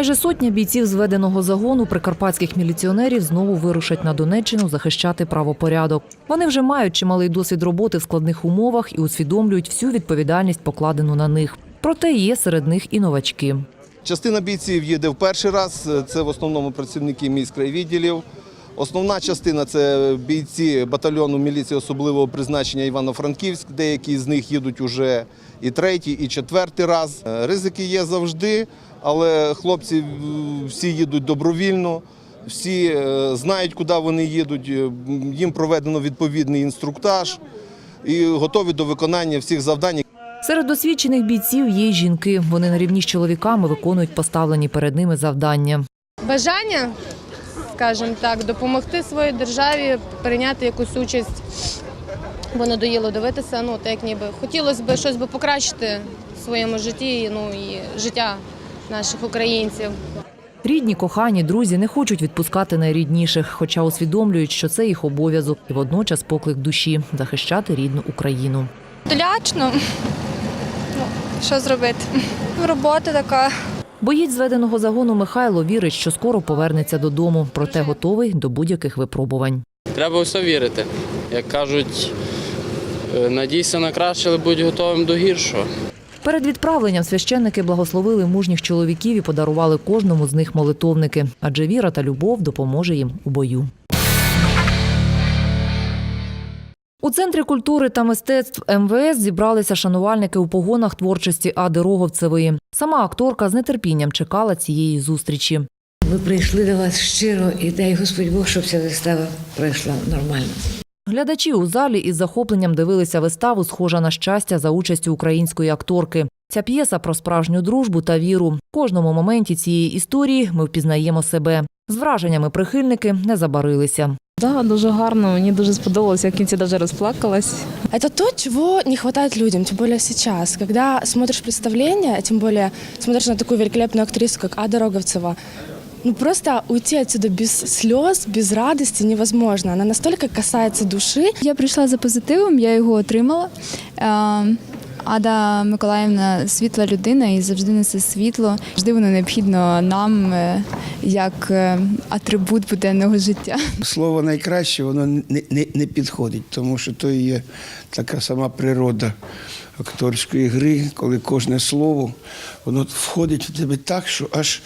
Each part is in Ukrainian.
Майже сотня бійців зведеного загону прикарпатських міліціонерів знову вирушать на Донеччину захищати правопорядок. Вони вже мають чималий досвід роботи в складних умовах і усвідомлюють всю відповідальність, покладену на них. Проте є серед них і новачки. Частина бійців їде в перший раз. Це в основному працівники міськрайвідділів. Основна частина це бійці батальйону міліції особливого призначення Івано-Франківськ. Деякі з них їдуть уже і третій, і четвертий раз. Е, Ризики є завжди, але хлопці всі їдуть добровільно, всі е, знають, куди вони їдуть. Е, Їм проведено відповідний інструктаж і готові до виконання всіх завдань, Серед досвідчених бійців є й жінки. Вони на рівні з чоловіками виконують поставлені перед ними завдання. бажання, скажімо так, допомогти своїй державі прийняти якусь участь, бо надоїло дивитися. Ну, так як ніби хотілося б щось би покращити в своєму житті, ну і життя наших українців. Рідні, кохані, друзі не хочуть відпускати найрідніших, хоча усвідомлюють, що це їх обов'язок і водночас поклик душі захищати рідну Україну. Долячно. Ну, що зробити? Робота така. Боєць зведеного загону Михайло вірить, що скоро повернеться додому, проте готовий до будь-яких випробувань. Треба все вірити. Як кажуть, е, надійся на краще, але будь готовим до гіршого. Перед відправленням священники благословили мужніх чоловіків і подарували кожному з них молитовники, адже віра та любов допоможе їм у бою. У центрі культури та мистецтв МВС зібралися шанувальники у погонах творчості Ади Роговцевої. Сама акторка з нетерпінням чекала цієї зустрічі. Ми прийшли до вас щиро і дай Господь Бог, щоб ця вистава пройшла нормально. Глядачі у залі із захопленням дивилися виставу Схожа на щастя за участю української акторки. Ця п'єса про справжню дружбу та віру. В кожному моменті цієї історії ми впізнаємо себе. З враженнями прихильники не забарилися. Да, дуже гарно. Мені дуже сподобалося. Я в кінці навіть розплакалась. Это то, чего не хватает людям, тем более сейчас. Когда смотришь представление, а тем более смотришь на такую великолепную актрису, как Ада Роговцева, ну просто уйти отсюда без слез, без радости невозможно. Она настолько касается души. Я прийшла за позитивом, я його отримала. Ада Миколаївна світла людина і завжди несе світло. Завжди воно необхідно нам е, як е, атрибут буденного життя. Слово найкраще воно не, не, не підходить, тому що то є така сама природа акторської гри, коли кожне слово воно входить в тебе так, що аж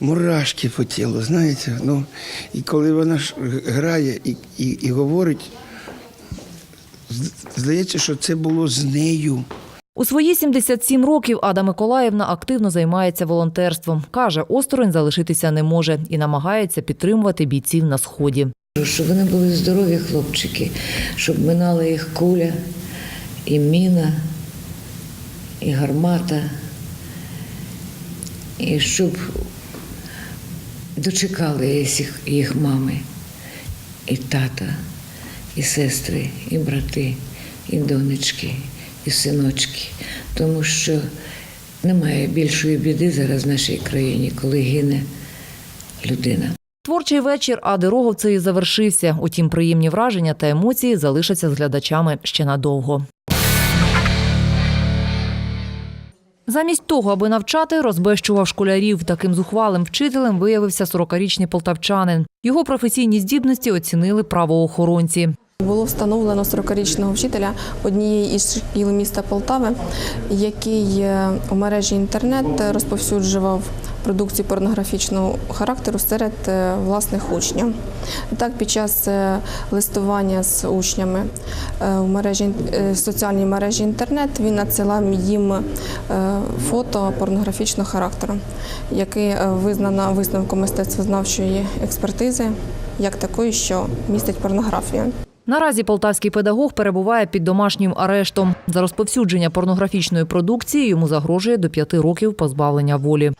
мурашки по тілу, знаєте. Ну, і коли вона ж грає і, і, і говорить, здається, що це було з нею. У свої 77 років Ада Миколаївна активно займається волонтерством. Каже, осторонь залишитися не може і намагається підтримувати бійців на сході. Щоб вони були здорові хлопчики, щоб минала їх куля, і міна, і гармата, і щоб дочекали їх, мами, і тата, і сестри, і брати, і донечки, і синочки. Тому що немає більшої біди зараз в нашій країні, коли гине людина. Творчий вечір Ади Роговцеї завершився. Утім, приємні враження та емоції залишаться з глядачами ще надовго. Замість того, аби навчати, розбещував школярів. Таким зухвалим вчителем виявився 40-річний полтавчанин. Його професійні здібності оцінили правоохоронці. Було встановлено 40-річного вчителя однієї із шкіл міста Полтави, який е, у мережі інтернет розповсюджував продукцію порнографічного характеру серед е, власних учнів. Так, під час е, листування з учнями в мережі е, соціальній мережі інтернет він надсилав їм фото порнографічного характеру, яке визнано висновком мистецтвознавчої експертизи як такої, що містить порнографію. Наразі полтавський педагог перебуває під домашнім арештом. За розповсюдження порнографічної продукції йому загрожує до п'яти років позбавлення волі.